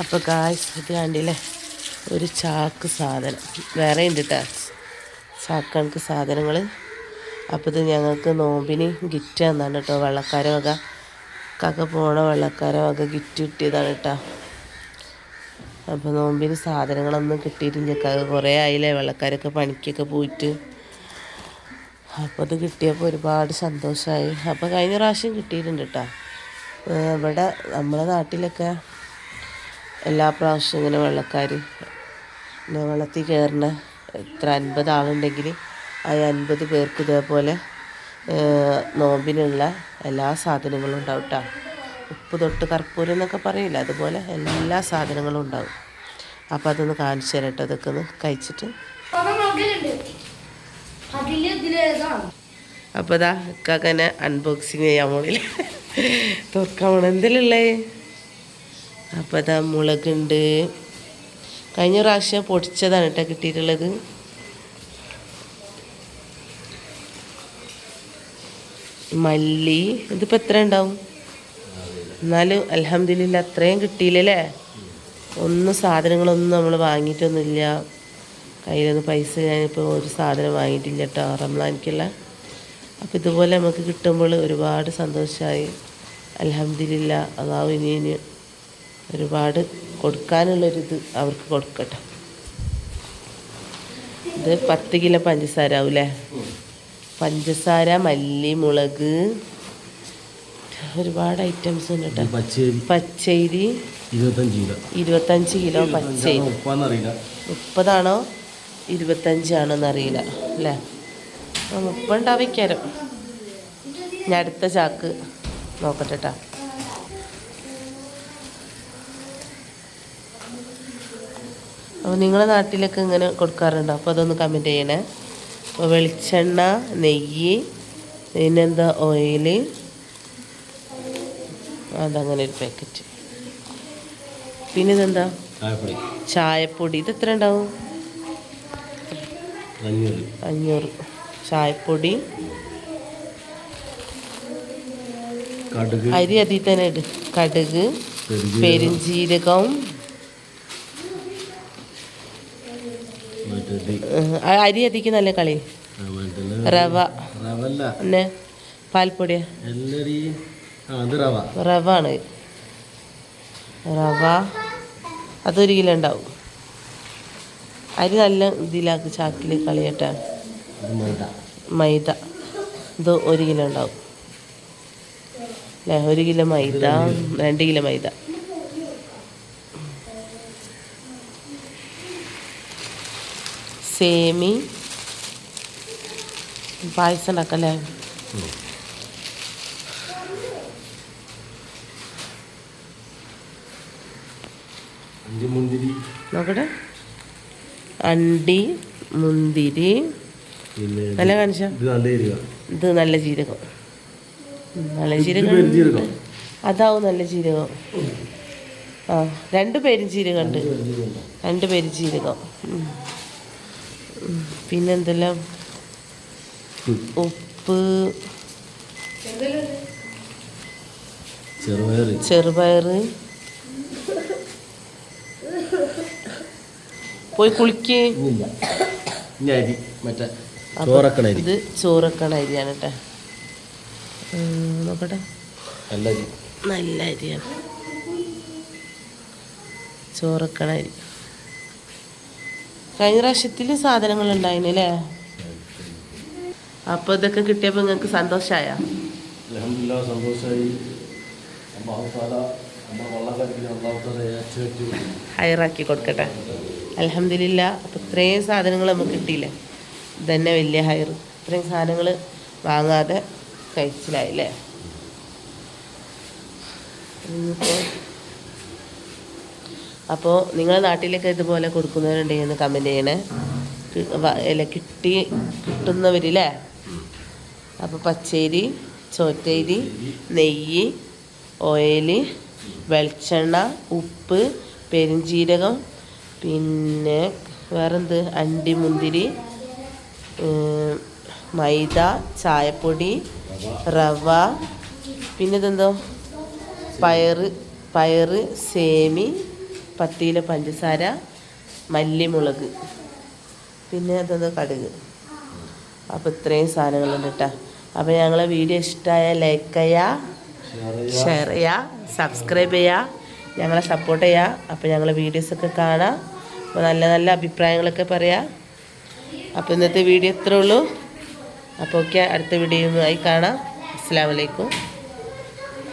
അപ്പോൾ ഗായ്സ് ഇത് കണ്ടില്ലേ? ഒരു ചാക്ക് സാധനം. വേറെ ഉണ്ട് കേട്ടോ ചാക്കണക്ക് സാധനങ്ങൾ അപ്പോൾ ഇത് ഞങ്ങൾക്ക് നോമ്പിന് ഗിറ്റ് തന്നാണ് കേട്ടോ വെള്ളക്കാരോ വക. കക്ക പോണ വെള്ളക്കാരോ വക ഗിറ്റ് കിട്ടിയതാണ് കേട്ടോ അപ്പോൾ നോമ്പിന് സാധനങ്ങളൊന്നും കിട്ടിയിട്ടില്ല. കക്ക കുറേ ആയില്ലേ? വെള്ളക്കാരൊക്കെ പണിക്കൊക്കെ പോയിട്ട്. അപ്പോൾ അത് കിട്ടിയപ്പോൾ ഒരുപാട് സന്തോഷമായി അപ്പോൾ കഴിഞ്ഞ പ്രാവശ്യം കിട്ടിയിട്ടുണ്ട് കേട്ടോ ഇവിടെ നമ്മുടെ നാട്ടിലൊക്കെ എല്ലാ പ്രാവശ്യം ഇങ്ങനെ വെള്ളക്കാർ വെള്ളത്തിൽ കയറുന്ന എത്ര അൻപത് ആളുണ്ടെങ്കിൽ ആ അൻപത് പേർക്ക് ഇതേപോലെ നോമ്പിനുള്ള എല്ലാ സാധനങ്ങളും ഉണ്ടാവും കേട്ടോ ഉപ്പ് തൊട്ട് കർപ്പൂരം എന്നൊക്കെ പറയില്ല? അതുപോലെ എല്ലാ സാധനങ്ങളും ഉണ്ടാവും. അപ്പോൾ അതൊന്ന് കാണിച്ചു തരാം കേട്ടോ അതൊക്കെ ഒന്ന് കഴിച്ചിട്ട്. അപ്പോൾ ഇതാ ഇക്കാക്കനെ അൺബോക്സിങ് ചെയ്യാൻ മോളിൽ തുറക്കാൻ എന്തിലുള്ളേ അപ്പോൾ ഇതാ മുളകുണ്ട്. കഴിഞ്ഞ പ്രാവശ്യം പൊടിച്ചതാണ് കേട്ടോ കിട്ടിയിട്ടുള്ളത്. മല്ലി. ഇതിപ്പോൾ എത്ര ഉണ്ടാവും? എന്നാലും അലഹമില്ല അത്രയും കിട്ടിയില്ലല്ലേ? ഒന്നും സാധനങ്ങളൊന്നും നമ്മൾ വാങ്ങിയിട്ടൊന്നുമില്ല. കയ്യിലൊന്നും പൈസ ഞാനിപ്പോൾ ഒരു സാധനം വാങ്ങിയിട്ടില്ല കേട്ടോ. റംലാനിക്കുള്ള അപ്പോൾ ഇതുപോലെ നമുക്ക് കിട്ടുമ്പോൾ ഒരുപാട് സന്തോഷമായി അലഹമില്ല അതാവും ഇനി ഇനി ഒരുപാട് കൊടുക്കാനുള്ളൊരിത് അവർക്ക് കൊടുക്കട്ടെ. ഇത് പത്ത് കിലോ പഞ്ചസാര ആവൂലേ പഞ്ചസാര മല്ലി മുളക് ഒരുപാട് ഐറ്റംസ് ഉണ്ട് കേട്ടോ. പച്ചരി. ഇരുപത്തഞ്ച് കിലോ. പച്ചരി. മുപ്പതാണോ? ഇരുപത്തഞ്ചാണോ എന്നറിയില്ല അല്ലേ? ആ മുപ്പതുണ്ടാവിക്കാരം ഞാൻ അടുത്ത ചാക്ക് നോക്കട്ടെ കേട്ടോ അപ്പോൾ നിങ്ങളെ നാട്ടിലൊക്കെ ഇങ്ങനെ കൊടുക്കാറുണ്ടോ? അപ്പോൾ അതൊന്ന് കമന്റ് ചെയ്യണേ. അപ്പോൾ വെളിച്ചെണ്ണ നെയ്യ് പിന്നെന്താ ഓയിൽ അതങ്ങനെ ഒരു പാക്കറ്റ് പിന്നെ ഇതെന്താ? ചായപ്പൊടി. ഇത് എത്ര ഉണ്ടാവും അഞ്ഞൂറ്. ചായപ്പൊടി. അരി അതിൽ തന്നെ ഇട്. കടുക് പെരുംജീരകം, അരി അതിക്ക് നല്ല കളി. റവ. പിന്നെ പാൽപ്പൊടിയാ റവ. ആണ് റവ. അതൊരു കിലോ ഉണ്ടാവും. അരി നല്ല ഇതിലാക്ക് ചാക്കിൽ കളിയട്ടെ മൈദ. മൈദ. ഇത് ഒരു കിലോ ഉണ്ടാവും. അല്ലേ ഒരു കിലോ മൈദ രണ്ട് കിലോ. മൈദ. സേമി. പായസം ഉണ്ടാക്കല്ലേ? നോക്കട്ടെ. അണ്ടി മുന്തിരി പിന്നെ നല്ല കാണിച്ച ഇത് നല്ല ജീരകം. ഇത് നല്ല ജീരകം. നല്ല ജീരകം. അതാവും നല്ല ജീരകം. ആ രണ്ട് പേരും ജീരകം ഉണ്ട്. രണ്ട് പേരും ജീരകം പിന്നെന്തെല്ലാം? ഉപ്പ്. ചെറുപയറ്. ചെറുപയറ്. പോയി കുളിക്ക്. മറ്റേ ഇത് ചോറക്കണ അരിയാണ് കേട്ടോ നോക്കട്ടെ. നല്ല അരി. നല്ല അരിയാണ്. ചോറക്കണ അരി. കഴിഞ്ഞ പ്രാവശ്യത്തിൽ സാധനങ്ങൾ ഉണ്ടായിരുന്നു അല്ലേ അപ്പോൾ ഇതൊക്കെ കിട്ടിയപ്പോൾ നിങ്ങൾക്ക് സന്തോഷമായ ഹയറാക്കി കൊടുക്കട്ടെ. അലഹമില്ല അപ്പൊ ഇത്രയും സാധനങ്ങൾ നമുക്ക് കിട്ടിയില്ലേ? ഇതന്നെ വലിയ ഹയർ ഇത്രയും സാധനങ്ങൾ വാങ്ങാതെ കഴിച്ചിലായില്ലേ? അപ്പോൾ നിങ്ങളുടെ നാട്ടിലൊക്കെ ഇതുപോലെ കൊടുക്കുന്നവരുണ്ടെങ്കിൽ ഒന്ന് കമന്റ് ചെയ്യണേ. അല്ല കിട്ടി കിട്ടുന്നവരില്ലേ? അപ്പോൾ പച്ചേരി ചോറ്റരി നെയ്യ് ഓയിൽ വെളിച്ചെണ്ണ ഉപ്പ് പെരുംജീരകം പിന്നെ വേറെന്ത്? അണ്ടി മുന്തിരി മൈദ ചായപ്പൊടി റവ പിന്നെ ഇതെന്തോ പയറ് പയറ് സേമി പത്തിയില പഞ്ചസാര മല്ലിമുളക്. പിന്നെ അതെന്തോ കടുക്. അപ്പോൾ ഇത്രയും സാധനങ്ങളുണ്ട് കേട്ടോ അപ്പോൾ ഞങ്ങളെ വീഡിയോ ഇഷ്ടമായ ലൈക്ക് ചെയ്യുക ഷെയർ ചെയ്യുക സബ്സ്ക്രൈബ് ചെയ്യുക ഞങ്ങളെ സപ്പോർട്ട് ചെയ്യുക അപ്പോൾ ഞങ്ങളെ വീഡിയോസൊക്കെ കാണാം. അപ്പോൾ നല്ല നല്ല അഭിപ്രായങ്ങളൊക്കെ പറയാം. അപ്പോൾ ഇന്നത്തെ വീഡിയോ ഇത്രേ ഉള്ളൂ. അപ്പോൾ ഓക്കെ അടുത്ത വീഡിയോയുമായി കാണാം. അസ്സാം വലൈക്കും